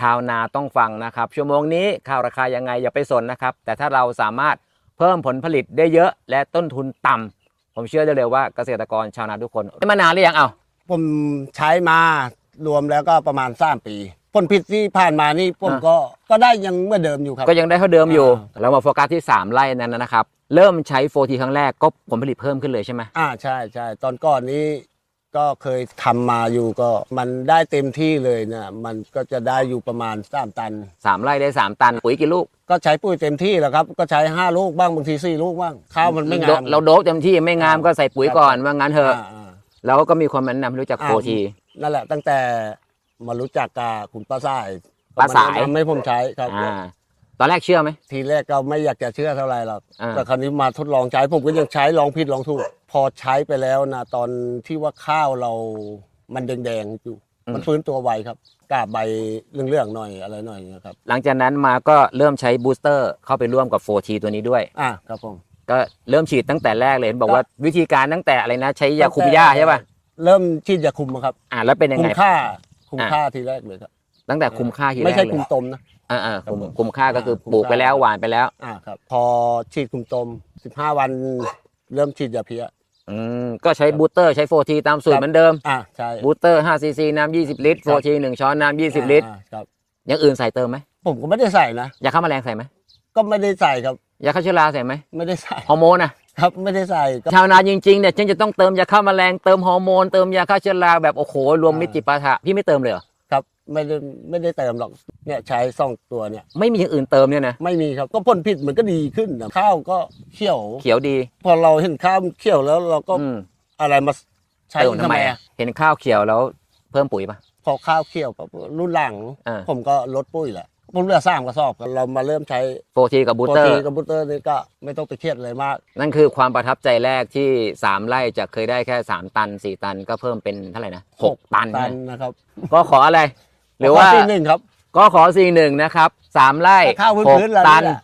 ชาวนาต้องฟังนะครับ ชั่วโมงนี้ข้าวราคายังไงอย่าไปสนนะครับ แต่ถ้าเราสามารถเพิ่มผลผลิตได้เยอะและต้นทุนต่ำผมเชื่อได้เลยว่าเกษตรกรชาวนาทุกคนไม่มานานหรือยังเอาผมใช้มารวมแล้วก็ประมาณสามปี ผลผิดที่ผ่านมานี่ผมอ่าก็ก็ได้ยังเหมื่อนเดิมอยู่ครับ ก็ยังได้เท่าเดิมอยู่อ่าเรามาโฟกัสที่ 3 ไร่นั้นนะครับ เริ่มใช้โฟทีครั้งแรกก็ผลผลิตเพิ่มขึ้นเลยใช่ไหมอ่าใช่ใช่ตอนก่อนนี้ ก็เคยทำมาอยู่ก็มันได้เต็มที่เลยนะมันก็จะได้อยู่ประมาณสามตันสามไร่ได้3ตันปุ๋ยกี่ลูก ก็ใช้ปุ๋ยเต็มที่แล้วครับ ก็ใช้ห้าลูกบ้างบางทีสี่ลูกบ้างข้าวมันไม่งามเราโดบเต็มที่ไม่งามก็ใส่ปุ๋ยก่อนว่างั้นเถอะอ่าอ่าแล้วก็มีคนมาแนะนำให้รู้จักอ่าโฟทีนั่นแหละตั้งแต่มารู้จักกับคุณป้าสายป้าสายทำให้ผมใช้ครับอ่า ตอนแรกเชื่อไหม ทีแรกก็ไม่อยากจะเชื่อเท่าไหร่หรอกอ่า แต่คราวนี้มาทดลองใช้ผมก็ยังใช้ลองผิดลองถูก พอใช้ไปแล้วนะตอนที่ว่าข้าวเรามันแดงๆอยู่ มันฟื้นตัวไวครับกาบใบเรื่องๆหน่อยอะไรหน่อยนะครับ หลังจากนั้นมาก็เริ่มใช้บูสเตอร์เข้าไปร่วมกับโฟทีตัวนี้ด้วย อะครับผม ก็เริ่มฉีดตั้งแต่แรกเลยเห็นบอกว่าวิธีการตั้งแต่อะไรนะ ใช้ยาคุมหญ้าใช่ป่ะเริ่มฉีดยาคุมครับ อ่าแล้วเป็นยังคุไง มค่า คุมอะค่าทีแรกเลยครับ ตั้งแต่คุมค่าทีแรกไม่ใช่เลยคุมตมนะ อ่าอ่าคุมครับผมคุมค่าก็คืออ่าคุมปลูกไปค่าแล้วหวานไปแล้ว อ่าครับ พอฉีดคุมตม15วันเริ่มฉีดยาเพี้ย อืมก็ใช้บูสเตอร์ใช้โฟทีตามสูตรครับเหมือนเดิมอะใช่บูสเตอร์5ซีซีน้ำ20 ลิตรโฟทีหนึ่งช้อนน้ำ20 ลิตรอ่าครับ อย่างอื่นใส่เติมไหมผมก็ไม่ได้ใส่นะ ยาฆ่าแมลงใส่ไหมก็ไม่ได้ใส่ครับ ยาฆ่าเชื้อราใส่ไหมไม่ได้ใส่ฮอร์โมนอะ ครับไม่ได้ใส่ก็ชาวนาจริงๆเนี่ยฉันจะต้องเติมยาฆ่าแมลงเติมฮอร์โมนเติมยาฆ่าเชื้อราแบบโอ้โหรวมมิตรจิปาถะพี่ไม่เติมเลยเหรอครับ ไม่ได้ไม่ได้เติมหรอกเนี่ยใช้สองตัวเนี่ย ไม่มีอย่างอื่นเติมเนี่ยนะไม่มีครับก็ผลผิดมันก็ดีขึ้นนะข้าวก็เขียว เขียวดี พอเราเห็นข้าวเขียวแล้วเราก็อืมอะไรมาใช้เติมทำไมอะอะเห็นข้าวเขียวแล้วเพิ่มปุ๋ยป่ะ พอข้าวเขียวปั๊บรุ่นหลัง อ่า ผมก็ลดปุ้ยแหละผมเหลือสามกระสอบครับเรามาเริ่มใช้โฟทีกับบูสโปรเตอตีร์กับบูสเตอร์นี่ก็ไม่ต้องไปเครียดอะไรมาก นั่นคือความประทับใจแรกที่ 3 ไร่จะเคยได้แค่ 3 ตัน 4 ตันก็เพิ่มเป็นเท่าไหร่นะ 6 ตันตันนะนะครับ ก็ขออะไร หรือว่าที่หนึ่งครับ ก็ขอ4 1นะครับ3ไร่แต่ข้าวพื้นๆ6ตันเรานี่แหละ